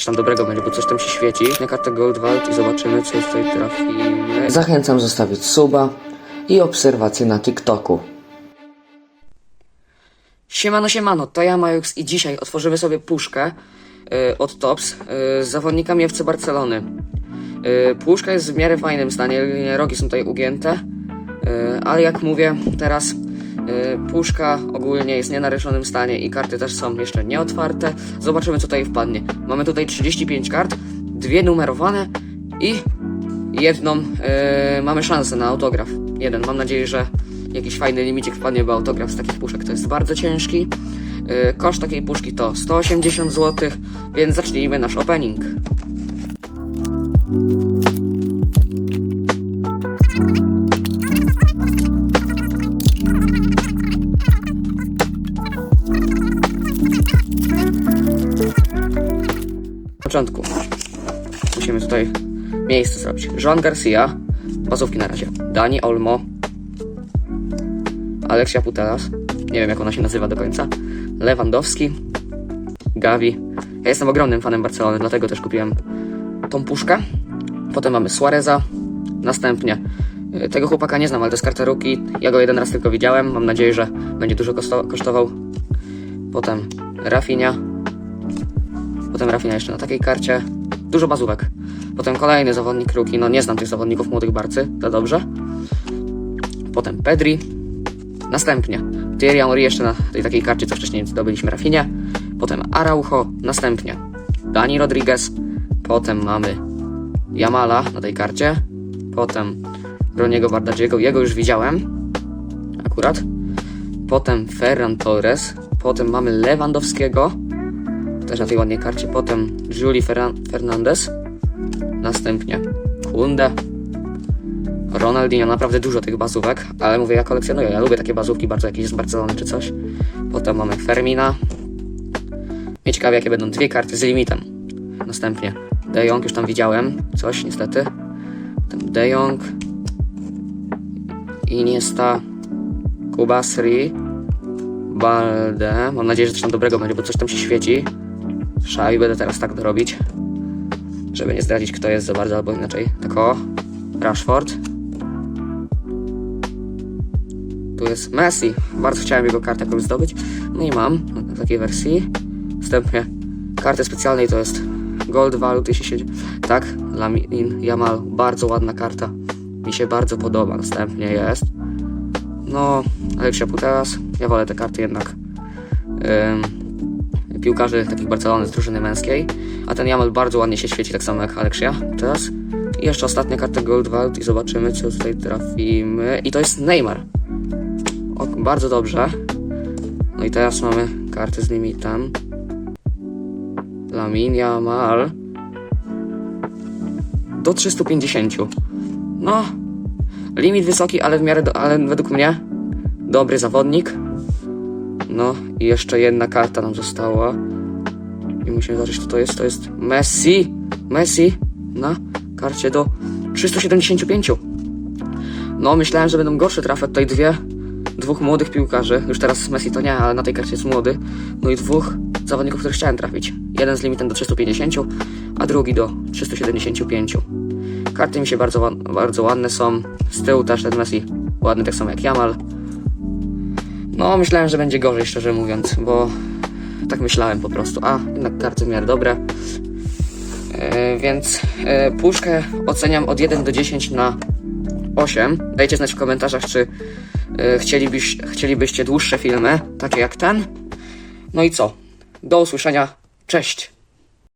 Coś tam dobrego będzie, bo coś tam się świeci. Na kartę Gold Vault i zobaczymy, co tutaj trafimy. Zachęcam zostawić suba i obserwację na TikToku. Siemano, siemano, to ja Majux i dzisiaj otworzymy sobie puszkę y, od Tops y, z zawodnikami FC Barcelony. Y, puszka jest w miarę fajnym stanie, rogi są tutaj ugięte, y, ale jak mówię teraz, puszka ogólnie jest w nienaruszonym stanie i karty też są jeszcze nieotwarte. Zobaczymy co tutaj wpadnie. Mamy tutaj 35 kart, dwie numerowane i jedną y, mamy szansę na autograf. Jeden. Mam nadzieję, że jakiś fajny limicik wpadnie, bo autograf z takich puszek to jest bardzo ciężki. Y, koszt takiej puszki to 180 zł, więc zacznijmy nasz opening. Początku musimy tutaj miejsce zrobić. Joan Garcia, bazówki na razie. Dani Olmo, Aleksia Putelas, nie wiem jak ona się nazywa do końca, Lewandowski, Gavi. Ja jestem ogromnym fanem Barcelony, dlatego też kupiłem tą puszkę. Potem mamy Suareza, następnie y, tego chłopaka nie znam, ale to jest karta Rookie. Ja go jeden raz tylko widziałem, mam nadzieję, że będzie dużo koszto- kosztował. Potem Rafinha, potem Rafinha jeszcze na takiej karcie. Dużo bazówek. Potem kolejny zawodnik Rookie, no nie znam tych zawodników młodych barcy, to dobrze. Potem Pedri, Następnie Thierry Henry jeszcze na tej takiej karcie, co wcześniej zdobyliśmy Rafinie. Potem Araujo, następnie Dani Rodriguez. Potem mamy Jamala na tej karcie. Potem Roniego Bardadziego, jego już widziałem akurat. Potem Ferran Torres. Potem mamy Lewandowskiego, też na tej ładnej karcie. Potem Juli Ferran Fernandez. Następnie Kunde. Ronaldinho, naprawdę dużo tych bazówek, ale mówię, ja kolekcjonuję, ja lubię takie bazówki bardzo jakieś z Barcelony czy coś. Potem mamy Fermina. Mnie ciekawe, jakie będą dwie karty z limitem. Następnie De Jong, już tam widziałem coś niestety. Potem De Jong. Iniesta. Kubasri. Balde. Mam nadzieję, że coś tam dobrego będzie, bo coś tam się świeci. Szaj, będę teraz tak dorobić. Żeby nie zdradzić, kto jest za bardzo, albo inaczej. Tak o. Rashford. Tu jest Messi. Bardzo chciałem jego kartę jakąś zdobyć. No i mam w takiej wersji. Następnie kartę specjalnej to jest Gold Value, jeśli się... Tak, Lamin Yamal. Bardzo ładna karta. Mi się bardzo podoba. Następnie jest... No, Aleksia Putelas. Ja wolę te karty jednak. Ym, piłkarzy takich Barcelony z drużyny męskiej. A ten Jamal bardzo ładnie się świeci, tak samo jak Aleksia teraz. I jeszcze ostatnia karta Gold Vault i zobaczymy, co tutaj trafimy. I to jest Neymar. O, bardzo dobrze. No i teraz mamy karty z limitem. Lamin Yamal. Do 350. No, limit wysoki, ale w miarę, do, ale według mnie dobry zawodnik. No i jeszcze jedna karta nam została. I musimy zobaczyć, kto to jest. To jest Messi. Messi na karcie do 375. No, myślałem, że będą gorsze trafy. Tutaj dwie, dwóch młodych piłkarzy. Już teraz Messi to nie, ale na tej karcie jest młody. No i dwóch zawodników, których chciałem trafić. Jeden z limitem do 350, a drugi do 375. Karty mi się bardzo, bardzo ładne są. Z tyłu też ten Messi ładny, tak samo jak Jamal. No, myślałem, że będzie gorzej, szczerze mówiąc, bo tak myślałem po prostu. A, jednak karty w miarę dobre. E, więc e, puszkę oceniam od 1 do 10 na 8. Dajcie znać w komentarzach, czy e, chcielibyś, chcielibyście dłuższe filmy, takie jak ten. No i co? Do usłyszenia. Cześć!